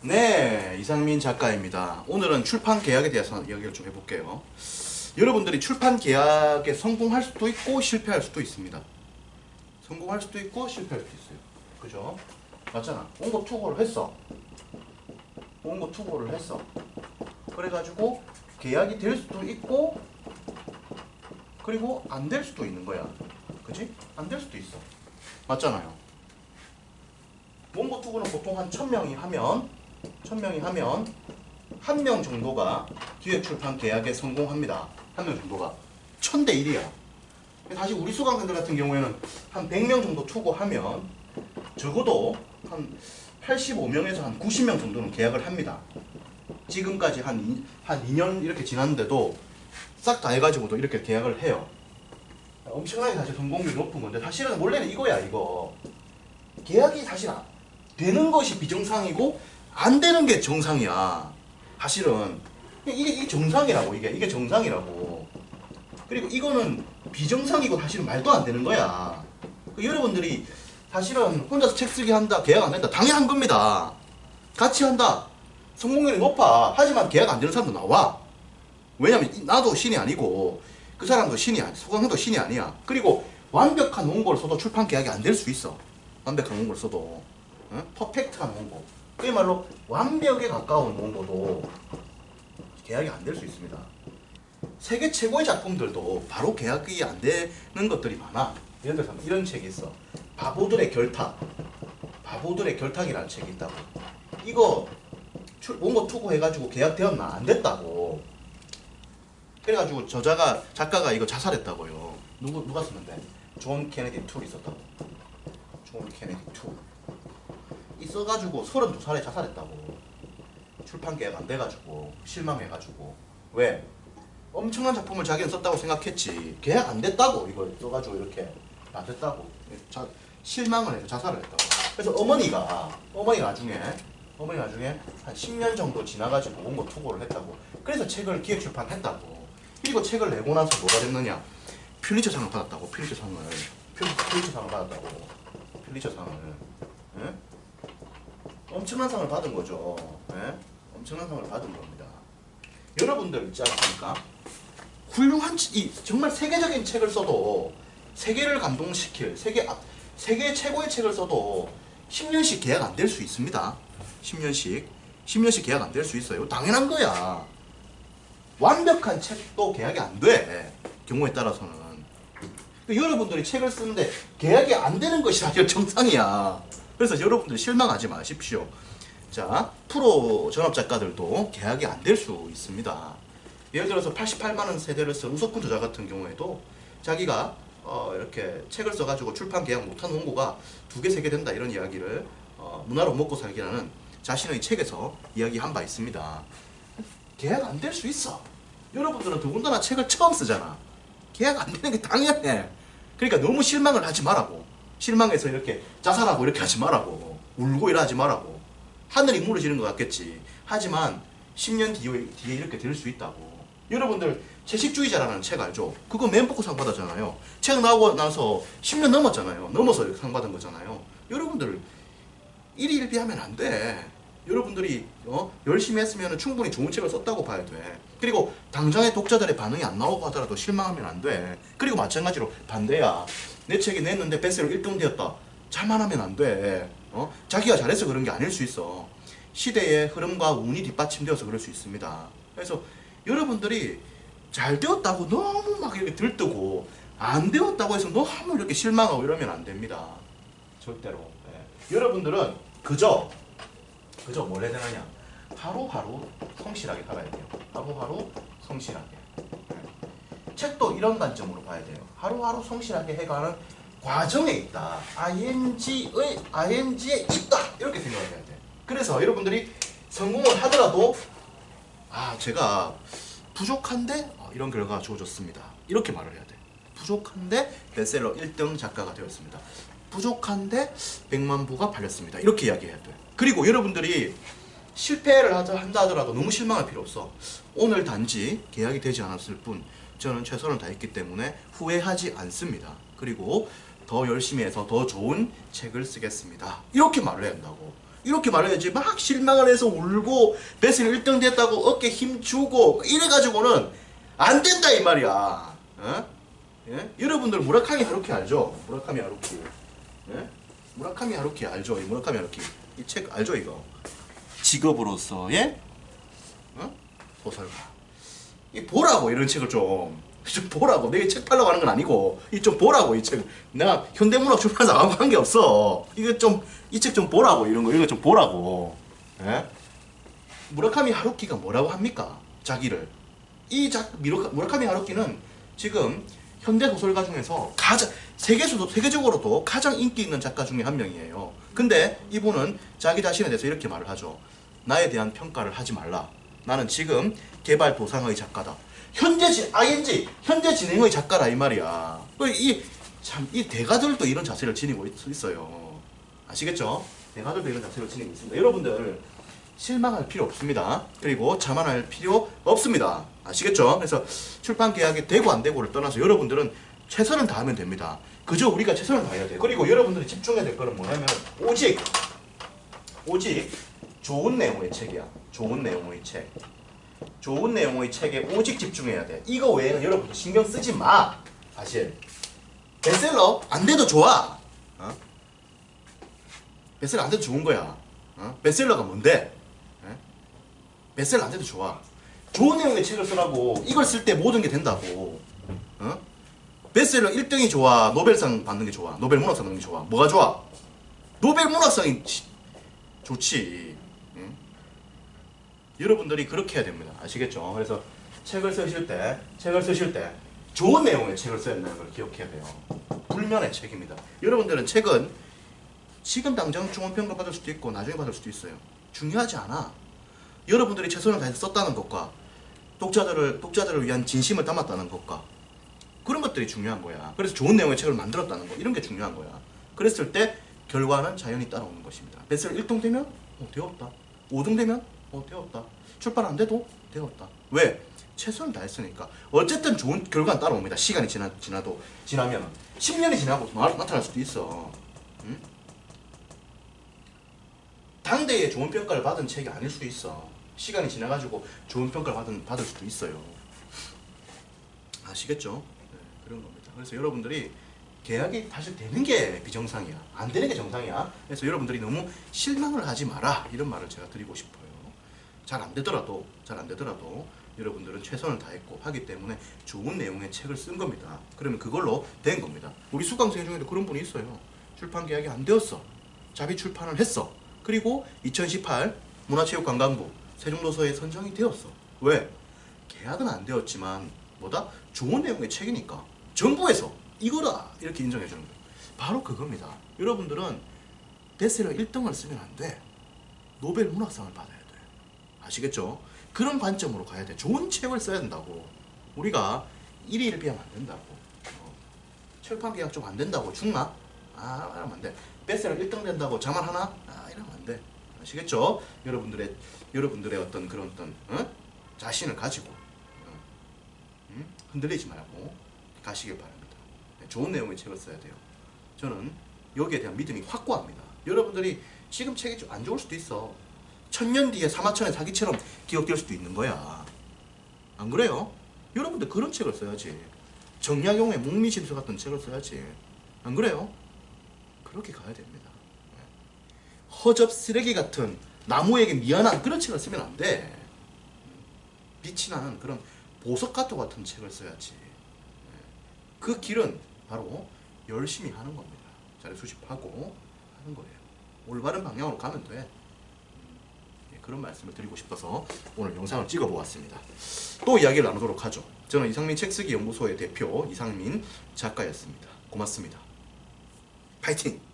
네, 이상민 작가입니다. 오늘은 출판 계약에 대해서 이야기를 좀 해볼게요. 여러분들이 출판 계약에 성공할 수도 있고 실패할 수도 있습니다. 성공할 수도 있고 실패할 수도 있어요. 그죠? 맞잖아. 원고 투고를 했어. 원고 투고를 했어. 그래가지고 계약이 될 수도 있고 그리고 안 될 수도 있는 거야. 그지? 안 될 수도 있어. 맞잖아요. 원고 투고는 보통 한 1000명이 하면 1000명이 하면 한 명 정도가 기획 출판 계약에 성공합니다. 한 명 정도가 1000대 1이야. 다시 우리 수강생들 같은 경우에는 한 100명 정도 투고하면 적어도 한 85명에서 한 90명 정도는 계약을 합니다. 지금까지 한, 이- 한 2년 이렇게 지났는데도 싹 다 해가지고도 이렇게 계약을 해요. 엄청나게 사실 성공률이 높은 건데 사실은 원래는 이거야 이거. 계약이 사실 안- 되는 것이 비정상이고 안 되는 게 정상이야. 사실은 이게 이게 정상이라고 이게 이게 정상이라고. 그리고 이거는 비정상이고 사실은 말도 안 되는 거야. 그 여러분들이 사실은 혼자서 책 쓰기 한다 계약 안 된다 당연한 겁니다. 같이 한다 성공률이 높아 하지만 계약 안 되는 사람도 나와. 왜냐면 이- 나도 신이 아니고 그 사람도 신이 아니 소강도 신이 아니야. 그리고 완벽한 원고를 써도 출판 계약이 안 될 수 있어. 완벽한 원고를 써도 어? 퍼펙트한 원고. 그야말로 완벽에 가까운 원고도 계약이 안 될 수 있습니다. 세계 최고의 작품들도 바로 계약이 안 되는 것들이 많아. 예를 들어서 이런 책이 있어. 바보들의 결탁. 바보들의 결탁이라는 책이 있다고. 이거 출- 원고 투고해가지고 계약되었나 안 됐다고. 그래가지고 저자가 작가가 이거 자살했다고요. 누구 누가 썼는데? 존 케네디 툴이 썼다고. 존 케네디 툴. 있어가지고 32살에 자살했다고. 출판 계약 안 돼가지고 실망해가지고. 왜? 엄청난 작품을 자기는 썼다고 생각했지. 계약 안 됐다고. 이걸 써가지고 이렇게 안 됐다고. 자, 실망을 해서 자살을 했다고. 그래서 어머니가 어머니 나중에 어머니 나중에 한 10년 정도 지나가지고 원고 투고를 했다고. 그래서 책을 기획 출판했다고. 그리고 책을 내고 나서 뭐가 됐느냐? 퓰리처상을 받았다고. 퓰리처상을. 퓰- 퓰리처상을 받았다고. 퓰리처상을. 예? 엄청난 상을 받은 거죠 예? 엄청난 상을 받은 겁니다 여러분들 있지 않습니까? 훌륭한 치- 이 정말 세계적인 책을 써도 세계를 감동시킬 세계 아, 세계 최고의 책을 써도 10년씩 계약 안 될 수 있습니다. 10년씩 10년씩 계약 안 될 수 있어요. 당연한 거야. 완벽한 책도 계약이 안 돼. 경우에 따라서는. 여러분들이 책을 쓰는데 계약이 안 되는 것이 사실 정상이야. 그래서 여러분들 실망하지 마십시오. 자, 프로 전업 작가들도 계약이 안 될 수 있습니다. 예를 들어서 88만 원 세대를 쓴 우석훈 저자 같은 경우에도 자기가 어, 이렇게 책을 써가지고 출판 계약 못한 원고가 두 개, 세 개 된다 이런 이야기를 어, 문화로 먹고 살기라는 자신의 책에서 이야기한 바 있습니다. 계약 안 될 수 있어. 여러분들은 더군다나 책을 처음 쓰잖아. 계약 안 되는 게 당연해. 그러니까 너무 실망을 하지 말라고. 실망해서 이렇게 자살하고 이렇게 하지 말라고. 울고 이러지 말라고. 하늘이 무너지는 것 같겠지. 하지만 10년 뒤에, 뒤에 이렇게 될 수 있다고. 여러분들 채식주의자라는 책 알죠? 그거 맨포크상 받았잖아요. 책 나오고 나서 10년 넘었잖아요. 넘어서 상 받은 거잖아요. 여러분들 일일비하면 안 돼. 여러분들이 어? 열심히 했으면 충분히 좋은 책을 썼다고 봐야 돼. 그리고 당장의 독자들의 반응이 안 나오고 하더라도 실망하면 안 돼. 그리고 마찬가지로 반대야. 내 책이 냈는데 베스트셀러 1등 되었다. 잘만 하면 안 돼. 어? 자기가 잘해서 그런 게 아닐 수 있어. 시대의 흐름과 운이 뒷받침되어서 그럴 수 있습니다. 그래서 여러분들이 잘 되었다고 너무 막 이렇게 들뜨고 안 되었다고 해서 너무 이렇게 실망하고 이러면 안 됩니다. 절대로. 예. 여러분들은 그저 그저 뭘 해야 되느냐 하루하루 성실하게 살아야 돼요. 하루하루 성실하게. 예. 책도 이런 관점으로 봐야 돼요. 하루하루 성실하게 해가는 과정에 있다. ing의 ing에 있다. 이렇게 생각해야 돼. 그래서 여러분들이 성공을 하더라도 아 제가 부족한데 어, 이런 결과가 주어졌습니다. 이렇게 말을 해야 돼. 부족한데 베스트셀러 1등 작가가 되었습니다. 부족한데 100만 부가 팔렸습니다. 이렇게 이야기해야 돼. 그리고 여러분들이 실패를 한다 하더라도 너무 실망할 필요 없어. 오늘 단지 계약이 되지 않았을 뿐 저는 최선을 다했기 때문에 후회하지 않습니다. 그리고 더 열심히 해서 더 좋은 책을 쓰겠습니다. 이렇게 말을 한다고. 이렇게 말해야지 막 실망을 해서 울고 베스를 1등 됐다고 어깨 힘 주고 이래가지고는 안 된다 이 말이야 어? 예? 여러분들 무라카미 하루키 알죠? 무라카미 하루키 예? 무라카미 하루키 알죠? 이 무라카미 하루키 이 책 알죠 이거 직업으로서의 어? 소설가 이 보라고 이런 책을 좀, 좀 보라고 내가 책 팔려고 하는 건 아니고 이 좀 보라고 이책 내가 현대문학 출판사 아무 관계 없어 이거 좀 이 책 좀 보라고 이런 거 이거 좀 보라고 예? 무라카미 하루키가 뭐라고 합니까 자기를 이 작, 미루카- 무라카미 하루키는 지금 현대 소설가 중에서 가장 세계수도 세계적으로도 가장 인기 있는 작가 중에 한 명이에요. 근데 이분은 자기 자신에 대해서 이렇게 말을 하죠. 나에 대한 평가를 하지 말라. 나는 지금 개발 도상의 작가다. 현재 지, ING 현재 진행의 작가라 이 말이야. 이 대가들도 이런 자세를 지니고 있, 있어요. 아시겠죠? 대가들도 이런 자세를 지니고 있습니다. 여러분들 실망할 필요 없습니다. 그리고 자만할 필요 없습니다. 아시겠죠? 그래서 출판 계약이 되고 안 되고를 떠나서 여러분들은 최선을 다하면 됩니다. 그저 우리가 최선을 다해야 돼요. 그리고 여러분들이 집중해야 될 거는 뭐냐면 오직 오직 좋은 내용의 책이야. 좋은 내용의 책. 좋은 내용의 책에 오직 집중해야 돼. 이거 외에는 여러분들 신경 쓰지 마. 사실 베스트셀러 안 돼도 좋아. 어? 베스트셀러 안 돼도 좋은 거야. 어? 베스트셀러가 뭔데? 예? 베스트셀러 안 돼도 좋아. 좋은 내용의 책을 쓰라고 이걸 쓸 때 모든 게 된다고. 어? 베스트셀러 1등이 좋아. 노벨상 받는 게 좋아. 노벨 문학상 받는 게 좋아. 뭐가 좋아? 노벨 문학상이 치- 좋지. 응? 여러분들이 그렇게 해야 됩니다. 아시겠죠? 그래서 책을 쓰실 때, 책을 쓰실 때 좋은 내용의 책을 써야 된다는 걸 기억해야 돼요. 불면의 책입니다. 여러분들은 책은 지금 당장 중원평가 받을 수도 있고 나중에 받을 수도 있어요. 중요하지 않아. 여러분들이 최선을 다해서 썼다는 것과 독자들을 독자들을 위한 진심을 담았다는 것과 그런 것들이 중요한 거야. 그래서 좋은 내용의 책을 만들었다는 거 이런 게 중요한 거야. 그랬을 때 결과는 자연히 따라오는 것입니다. 베스트셀러 1등 되면 어 되었다. 5등 되면 어 되었다. 출판 안 돼도 되었다. 왜? 최선을 다했으니까. 어쨌든 좋은 결과는 따라옵니다. 시간이 지나 지나도 지나면 10년이 지나고 나, 나타날 수도 있어. 응? 당대에 좋은 평가를 받은 책이 아닐 수도 있어. 시간이 지나가지고 좋은 평가를 받은 받을 수도 있어요. 아시겠죠? 네, 그런 겁니다. 그래서 여러분들이 계약이 사실 되는 게 비정상이야. 안 되는 게 정상이야. 그래서 여러분들이 너무 실망을 하지 마라. 이런 말을 제가 드리고 싶어요. 잘 안 되더라도, 잘 안 되더라도 여러분들은 최선을 다했고 하기 때문에 좋은 내용의 책을 쓴 겁니다. 그러면 그걸로 된 겁니다. 우리 수강생 중에도 그런 분이 있어요. 출판 계약이 안 되었어. 자비 출판을 했어. 그리고 2018 문화체육관광부 세종도서에 선정이 되었어. 왜? 계약은 안 되었지만 뭐다? 좋은 내용의 책이니까 정부에서 이거다 이렇게 인정해 주는 거예요. 바로 그겁니다. 여러분들은 베스트셀러 1등을 쓰면 안 돼. 노벨 문학상을 받아야 돼. 아시겠죠? 그런 관점으로 가야 돼. 좋은 책을 써야 된다고. 우리가 1위를 비하면 안 된다고. 어, 출판 계약 좀 안 된다고 죽나? 아, 이러면 안 돼. 베스트셀러 1등 된다고 자만 하나? 아, 이러면 안 돼. 아시겠죠? 여러분들의 여러분들의 어떤 그런 어떤 어? 자신을 가지고 어, 음? 흔들리지 말고 가시길 바랍니다. 네, 좋은 내용의 책을 써야 돼요. 저는 여기에 대한 믿음이 확고합니다. 여러분들이 지금 책이 좀 안 좋을 수도 있어. 천년 뒤에 사마천의 사기처럼 기억될 수도 있는 거야. 안 그래요? 여러분들 그런 책을 써야지. 정약용의 목미심서 같은 책을 써야지. 안 그래요? 그렇게 가야 됩니다. 네. 허접 쓰레기 같은 나무에게 미안한 그런 책을 쓰면 안 돼. 빛이 나는 그런 보석가토 같은 책을 써야지. 네. 그 길은 바로 열심히 하는 겁니다. 자료 수집하고 하는 거예요. 올바른 방향으로 가면 돼. 그런 말씀을 드리고 싶어서 오늘 영상을 찍어 보았습니다. 또 이야기를 나누도록 하죠. 저는 이상민 책쓰기 연구소의 대표 이상민 작가였습니다. 고맙습니다. 파이팅!